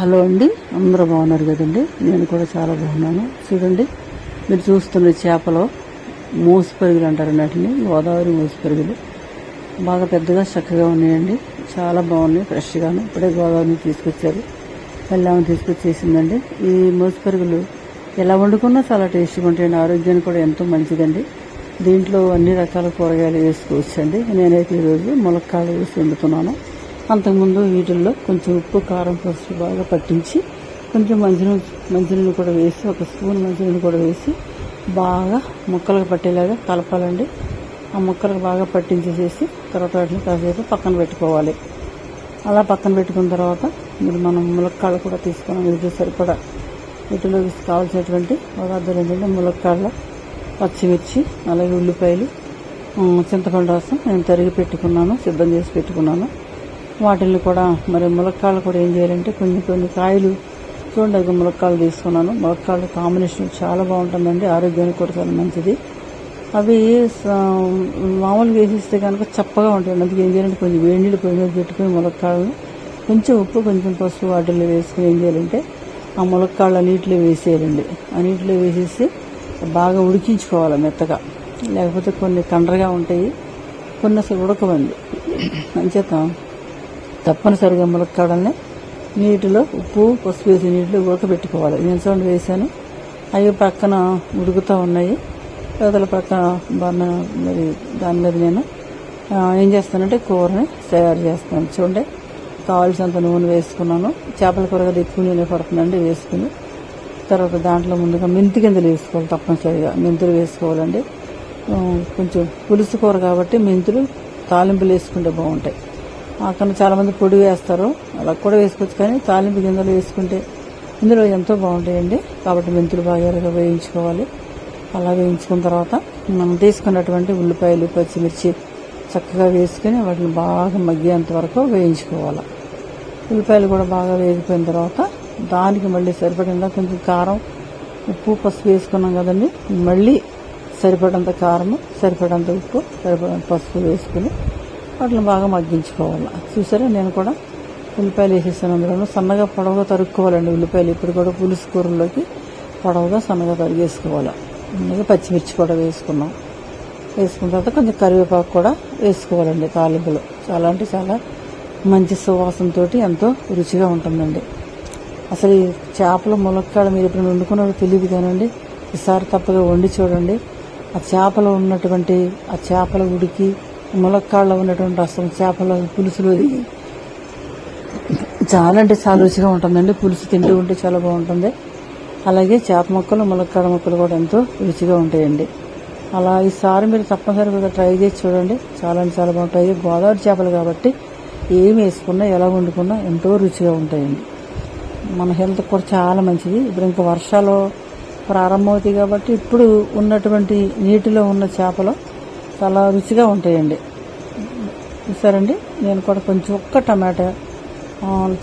Hello అండి. అందరూ బాగున్నారు కదండి? నేను కూడా చాలా బాగున్నాను. చూడండి మీరు చూస్తున్న చేపలు మూసి పెరుగులు అంటారు వాటిని గోదావరి మూసి పెరుగులు. బాగా పెద్దగా చక్కగా ఉన్నాయండి. చాలా బాగున్నాయి ఫ్రెష్గాను. ఇప్పుడే గోదావరి తీసుకొచ్చారు. వెళ్ళామని తీసుకొచ్చేసిందండి. ఈ మూసి పెరుగులు ఎలా వండుకున్నా చాలా టేస్ట్గా ఉంటాయండి. ఆరోగ్యానికి కూడా ఎంతో మంచిదండి. దీంట్లో అన్ని రకాల కూరగాయలు వేసుకోవచ్చండి. నేనైతే ఈరోజు ములక్కాయలు వేసి వండుతున్నాను. అంతకుముందు వీటిల్లో కొంచెం ఉప్పు కారం పసుపు బాగా పట్టించి కొంచెం మంచినీళ్ళు మంచినీళ్ళు కూడా వేసి ఒక స్పూన్ మంచినీళ్ళు కూడా వేసి బాగా ముక్కలకు పట్టేలాగా కలపాలండి. ఆ ముక్కలకు బాగా పట్టించేసేసి తర్వాత వాటిని కాసేపు పక్కన పెట్టుకోవాలి. అలా పక్కన పెట్టుకున్న తర్వాత మీరు మనం ములక్కాళ్ళు కూడా తీసుకున్నాం. ఇది సరిపడా వీటిలో కావాల్సినటువంటి పదార్థాలు ఏంటంటే ములక్కాళ్ళ పచ్చిమిర్చి అలాగే ఉల్లిపాయలు చింతపండు రసం నేను తరిగి పెట్టుకున్నాను సిద్ధం చేసి పెట్టుకున్నాను. వాటిని కూడా మరి ములక్కాళ్ళు కూడా ఏం చేయాలంటే కొన్ని కొన్ని కాయలు చూడండి అవి ములక్కాళ్ళు తీసుకున్నాను. ములక్కాళ్ళ కాంబినేషన్ చాలా బాగుంటుందండి. ఆరోగ్యానికి కూడా చాలా మంచిది. అవి మామూలుగా వేసిస్తే కనుక చప్పగా ఉంటాయి అందుకే ఏం చేయాలంటే కొంచెం వేడి నీళ్ళు పొయ్యి మీద పెట్టుకుని ములక్కాళ్ళని కొంచెం ఉప్పు కొంచెం పసుపు వాటిల్లో వేసుకుని ఏం చేయాలంటే ఆ ములక్కాళ్ళ నీటిలో వేసేయాలండి. ఆ నీటిలో వేసేసి బాగా ఉడికించుకోవాలి మెత్తగా. లేకపోతే కొన్ని కండ్రగా ఉంటాయి. కొన్ని అసలు ఉడకవండి. అంచేత తప్పనిసరిగా ములక్కాడల్ని నీటిలో ఉప్పు పసుపు వేసి నీటిలో ఉడకబెట్టుకోవాలి. నేను చూడండి వేసాను? అవి పక్కన ఉడుకుతూ ఉన్నాయి. పెదల పక్కన బన్న మరి దాని మీద నేను ఏం చేస్తానంటే కూరని తయారు చేస్తాను. చూడండి కావాల్సినంత నూనె వేసుకున్నాను. చేపల కూర కదా ఎక్కువ నూనె పడుతుందండి వేసుకుని. తర్వాత దాంట్లో ముందుగా మెంతి గింజలు వేసుకోవాలి తప్పనిసరిగా. మెంతులు వేసుకోవాలండి. కొంచెం పులుసు కూర కాబట్టి మెంతులు తాలింపులు వేసుకుంటే బాగుంటాయి. అక్కడ చాలామంది పొడి వేస్తారు. అలా కూడా వేసుకోవచ్చు కానీ తాలింపు గింజలు వేసుకుంటే ఇందులో ఎంతో బాగుంటాయండి. కాబట్టి మెంతులు బాగా వేయించుకోవాలి. అలా వేయించుకున్న తర్వాత మనం తీసుకున్నటువంటి ఉల్లిపాయలు పచ్చిమిర్చి చక్కగా వేసుకుని వాటిని బాగా మగ్గేంత వరకు వేయించుకోవాలి. ఉల్లిపాయలు కూడా బాగా వేగిపోయిన తర్వాత దానికి మళ్ళీ సరిపడేంత కొంచెం కారం ఉప్పు పసుపు వేసుకున్నాం కదండి. మళ్ళీ సరిపడంత కారము సరిపడంత ఉప్పు సరిపడంత పసుపు వేసుకుని వాటిని బాగా మగ్గించుకోవాలి? చూసారా? నేను కూడా ఉల్లిపాయలు వేసేసాను అందులో సన్నగా పొడవుగా తరుక్కోవాలండి ఉల్లిపాయలు. ఇప్పుడు కూడా పులుసు కూరలోకి పొడవుగా సన్నగా తరిగేసుకోవాలి. అలాగే పచ్చిమిర్చి కూడా వేసుకున్నాం వేసుకున్న తర్వాత కొంచెం కరివేపాకు కూడా వేసుకోవాలండి తాలింపులు. చాలా అంటే చాలా మంచి సువాసనతో ఎంతో రుచిగా ఉంటుందండి. అసలు ఈ చేపల ములక్కాడ మీరు ఇప్పుడు వండుకున్నారో తెలియదు కానండి. ఈసారి తప్పగా వండి చూడండి. ఆ చేపలో ఉన్నటువంటి ఆ చేపల ఉడికి ములక్కాడలో ఉన్నటువంటి రసం చేపల పులుసులో దిగి చాలా అంటే చాలా రుచిగా ఉంటుందండి. పులుసు తింటూ ఉంటే చాలా బాగుంటుంది. అలాగే చేప ముక్కలు ములక్కాడ ముక్కలు కూడా ఎంతో రుచిగా ఉంటాయండి. అలా ఈసారి మీరు తప్పనిసరిగా ట్రై చేసి చూడండి. చాలా అంటే చాలా బాగుంటాయి. గోదావరి చేపలు కాబట్టి ఏమి వేసుకున్నా ఎలా వండుకున్నా ఎంతో రుచిగా ఉంటాయండి. మన హెల్త్ కూడా చాలా మంచిది. ఇప్పుడు ఇంకా వర్షాలు ప్రారంభమవుతాయి కాబట్టి ఇప్పుడు ఉన్నటువంటి నీటిలో ఉన్న చేపలు చాలా రుచిగా ఉంటాయండి. చూసారండి? నేను కూడా కొంచెం ఒక్క టమాటా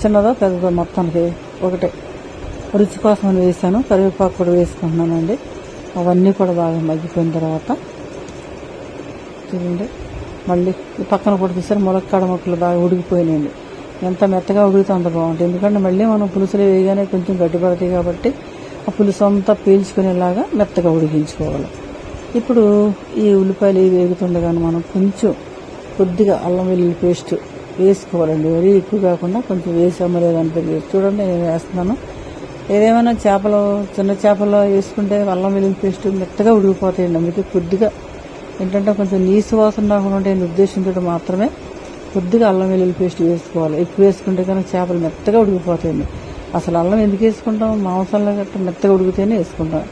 చిన్నదో పెద్దదో మొత్తానికి ఒకటే. రుచి కోసం వేసాను కరివేపాకు కూడా వేసుకుంటున్నానండి. అవన్నీ కూడా బాగా మగ్గిపోయిన తర్వాత చూడండి. మళ్ళీ పక్కన కూడా తీసారు ములక్కాడ ముక్కలు బాగా ఉడికిపోయినాయండి. ఎంత మెత్తగా ఉడికితే అంత బాగుంటుంది. ఎందుకంటే మళ్ళీ మనం పులుసులు వేయగానే కొంచెం గడ్డి పడతాయి కాబట్టి ఆ పులుసు అంతా పీల్చుకునేలాగా మెత్తగా ఉడికించుకోవాలి. ఇప్పుడు ఈ ఉల్లిపాయలు ఇవి వేగుతుండగానే మనం కొంచెం కొద్దిగా అల్లం వెల్లుల్లి పేస్ట్ వేసుకోవాలండి. మరీ ఎక్కువ కాకుండా కొంచెం వేసామో లేదని చూడండి నేను వేస్తున్నాను. ఏదేమైనా చేపలు చిన్న చేపలు వేసుకుంటే అల్లం వెల్లుల్లి పేస్ట్ మెత్తగా ఉడికిపోతాయండి. అందుకే కొద్దిగా ఏంటంటే కొంచెం నీసు వాసన రాకుండా ఉండే ఉద్దేశంతో మాత్రమే కొద్దిగా అల్లం వెల్లుల్లి పేస్ట్ వేసుకోవాలి. ఎక్కువ వేసుకుంటే కనుక చేపలు మెత్తగా ఉడికిపోతాయండి. అసలు అల్లం ఎందుకు వేసుకుంటాం? మాంసంలో గట్రా మెత్తగా ఉడికితేనే వేసుకుంటాం.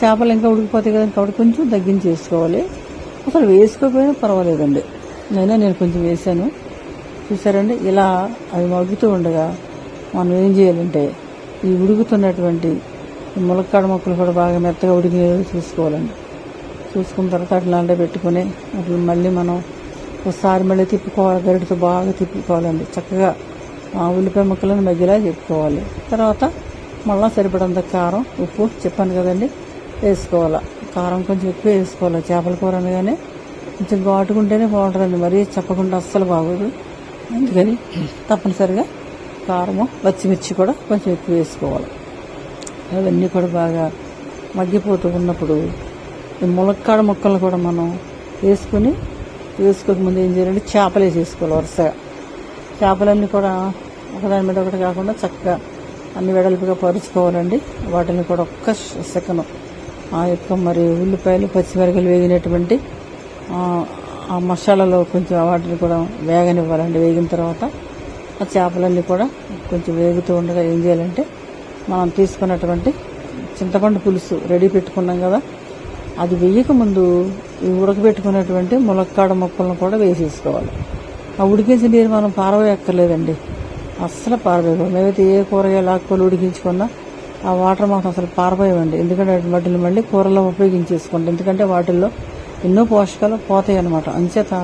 చేపలు ఇంకా ఉడికిపోతాయి కదా కాబట్టి కొంచెం తగ్గించి వేసుకోవాలి అసలు వేసుకోకపోయినా పర్వాలేదండి. అయినా నేను కొంచెం వేసాను చూసారండి ఇలా అవి మగ్గుతూ ఉండగా మనం ఏం చేయాలంటే ఈ ఉడుకుతున్నటువంటి ములక్కాడ మొక్కలు కూడా బాగా మెత్తగా ఉడికినవి చూసుకోవాలండి. చూసుకున్న తర్వాత అట్లా అంటే పెట్టుకుని అట్లా మళ్ళీ మనం ఒకసారి మళ్ళీ తిప్పుకోవాలి గరిటితో బాగా తిప్పుకోవాలండి. చక్కగా ఆ ఉల్లిపాయ ముక్కలను మధ్యలో చెప్పుకోవాలి తర్వాత మళ్ళీ సరిపడంత కారం ఉప్పు చెప్పాను కదండి. వేసుకోవాలి. కారం కొంచెం ఎక్కువ వేసుకోవాలి. చేపల కూర అనగానే కొంచెం ఘాటుకుంటేనే బాగుంటుందండి. మరీ చెప్పకుండా అస్సలు బాగోదు. అందుకని తప్పనిసరిగా కారము పచ్చిమిర్చి కూడా కొంచెం ఎక్కువ వేసుకోవాలి. అవన్నీ కూడా బాగా మగ్గిపోతూ ఉన్నప్పుడు ఈ ములక్కాడ ముక్కలు కూడా మనం వేసుకుని వేసుకోకముందు ఏం చేయాలంటే చేపలు వేసేసుకోవాలి వరుసగా. చేపలన్నీ కూడా ఒకదాని మీద ఒకటి కాకుండా చక్కగా అన్ని వెడల్పుగా పరుచుకోవాలండి. వాటిని కూడా ఒక్క సెకను ఆ యొక్క మరి ఉల్లిపాయలు పచ్చిమిరకలు వేగినటువంటి ఆ, మసాలాలో కొంచెం వాటిని కూడా వేగనివ్వాలండి. వేగిన తర్వాత ఆ చేపలన్నీ కూడా కొంచెం వేగుతూ ఉండగా ఏం చేయాలంటే మనం తీసుకున్నటువంటి చింతపండు పులుసు రెడీ పెట్టుకున్నాం కదా అది వేయకముందు ఈ ఉడకబెట్టుకున్నటువంటి ములక్కాడ ముక్కలను కూడా వేసేసుకోవాలి. ఆ ఉడికించిన నీరు మనం పారవేయక్కర్లేదండి. అస్సలు పారవేయకూడదు. మేమైతే ఏ కూరగాయలు ఆకుకూరలు ఉడికించుకున్నా ఆ వాటర్ మాత్రం అసలు పారబోయమండి ఎందుకంటే వాటిని మళ్ళీ కూరలో ఉపయోగించేసుకోండి. ఎందుకంటే వాటిల్లో ఎన్నో పోషకాలు పోతాయి అన్నమాట అంచేత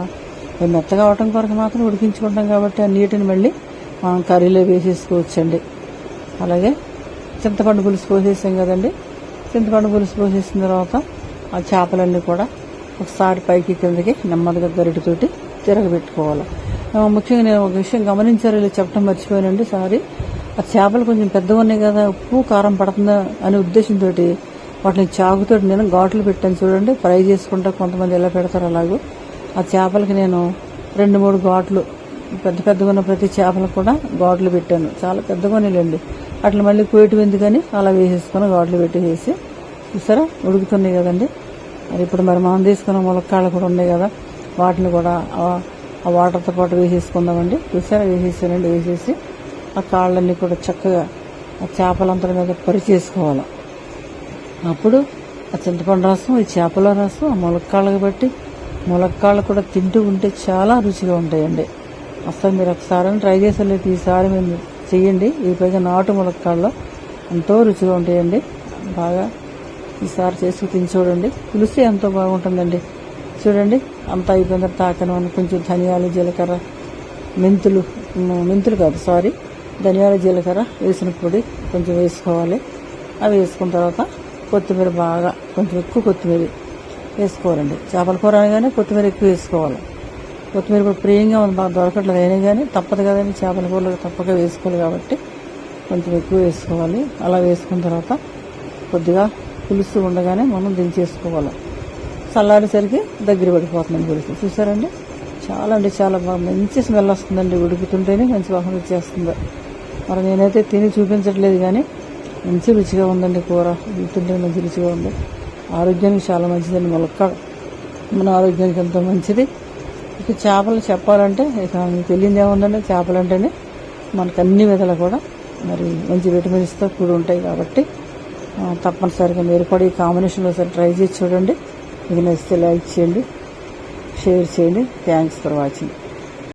మెత్తగా అవటం కొరకు మాత్రం ఉడికించుకుంటాం కాబట్టి ఆ నీటిని మళ్ళీ మనం కర్రీలో వేసేసుకోవచ్చండి. అలాగే చింతపండు పులుసు పోసేసాం కదండి. చింతపండు పులుసు పోసేసిన తర్వాత ఆ చేపలన్నీ కూడా ఒకసారి పైకి కిందకి నెమ్మదిగా గరిటితోటి తిరగబెట్టుకోవాలి. ముఖ్యంగా నేను ఒక విషయం గమనించారు ఇలా చెప్పడం మర్చిపోయానండి. సారీ. ఆ చేపలు కొంచెం పెద్దగా ఉన్నాయి కదా ఉప్పు కారం పడుతుందా అనే ఉద్దేశంతో వాటిని చాకుతో నేను ఘాట్లు పెట్టాను చూడండి ఫ్రై చేసుకుంటా కొంతమంది ఎలా పెడతారు అలాగూ. ఆ చేపలకి నేను రెండు మూడు ఘాట్లు పెద్ద పెద్దగా ఉన్న ప్రతి చేపలకు కూడా ఘాట్లు పెట్టాను. చాలా పెద్దగానే లేండి అట్లా మళ్ళీ కోయటం ఎందుకని అలా వేసేసుకొని ఘాట్లు పెట్టేసి చూసారా? ఉడుకుతున్నాయి కదండి. మరి ఇప్పుడు మరి మనం తీసుకున్న ములక్కాళ్ళు కూడా ఉన్నాయి కదా వాటిని కూడా ఆ- ఆ వాటర్తో పాటు వేసేసుకుందామండి. చూసారా? వేసేసానండి వేసేసి ఆ కాళ్ళన్నీ కూడా చక్కగా ఆ చేపలంతల మీద పరిచేసుకోవాలి అప్పుడు ఆ చింతపండు రసం ఈ చేపల రసం ఆ ములక్కాళ్ళకి బట్టి ములక్కాళ్ళు కూడా తింటూ ఉంటే చాలా రుచిగా ఉంటాయండి. అసలు మీరు ఒకసారి ట్రై చేసలేదు ఈసారి మేము చెయ్యండి. ఈ పైగా నాటు ములక్కాళ్ళు ఎంతో రుచిగా ఉంటాయండి. బాగా ఈసారి చేసుకు తిని చూడండి. పులుసు ఎంతో బాగుంటుందండి. చూడండి అంతా అయిపోయిన తర్వాత తాకను కొంచెం ధనియాలు జీలకర్ర మెంతులు మెంతులు కాదు సారీ. ధనియాల జీలకర్ర వేసిన పొడి కొంచెం వేసుకోవాలి. అవి వేసుకున్న తర్వాత కొత్తిమీర బాగా కొంచెం ఎక్కువ కొత్తిమీర వేసుకోవాలండి. చేపల కూర అనగానే కొత్తిమీర ఎక్కువ వేసుకోవాలి. కొత్తిమీర కూడా ప్రియంగా ఉంది బాగా దొరకట్లేదు అయినా కానీ తప్పదు కదండి చేపల కూరలో తప్పక వేసుకోవాలి కాబట్టి కొంచెం ఎక్కువ వేసుకోవాలి. అలా వేసుకున్న తర్వాత కొద్దిగా పులుసు ఉండగానే మనం దించేసుకోవాలి. చల్లారేసరికి దగ్గర పడిపోతుందండి పులుసు. చూసారండి? చాలా అంటే చాలా బాగా మంచి స్మెల్ వస్తుందండి. ఉడుకుతుంటేనే మంచి వాసన వచ్చేస్తుంది. మరి నేనైతే తిని చూపించట్లేదు కానీ మంచి రుచిగా ఉందండి కూర. తింటే మంచి రుచిగా ఉంది. ఆరోగ్యానికి చాలా మంచిదండి మొలక్క మన ఆరోగ్యానికి ఎంతో మంచిది. ఇక చేపలు చెప్పాలంటే ఇక మీకు తెలియదు ఏముందండి? చేపలు అంటేనే మనకు అన్ని విధాలు కూడా మరి మంచి విటమిన్స్తో కూడి ఉంటాయి కాబట్టి తప్పనిసరిగా మీరు కూడా ఈ కాంబినేషన్లో ఒకసారి ట్రై చేసి చూడండి. ఇది నచ్చితే లైక్ చేయండి షేర్ చేయండి. Thanks for watching.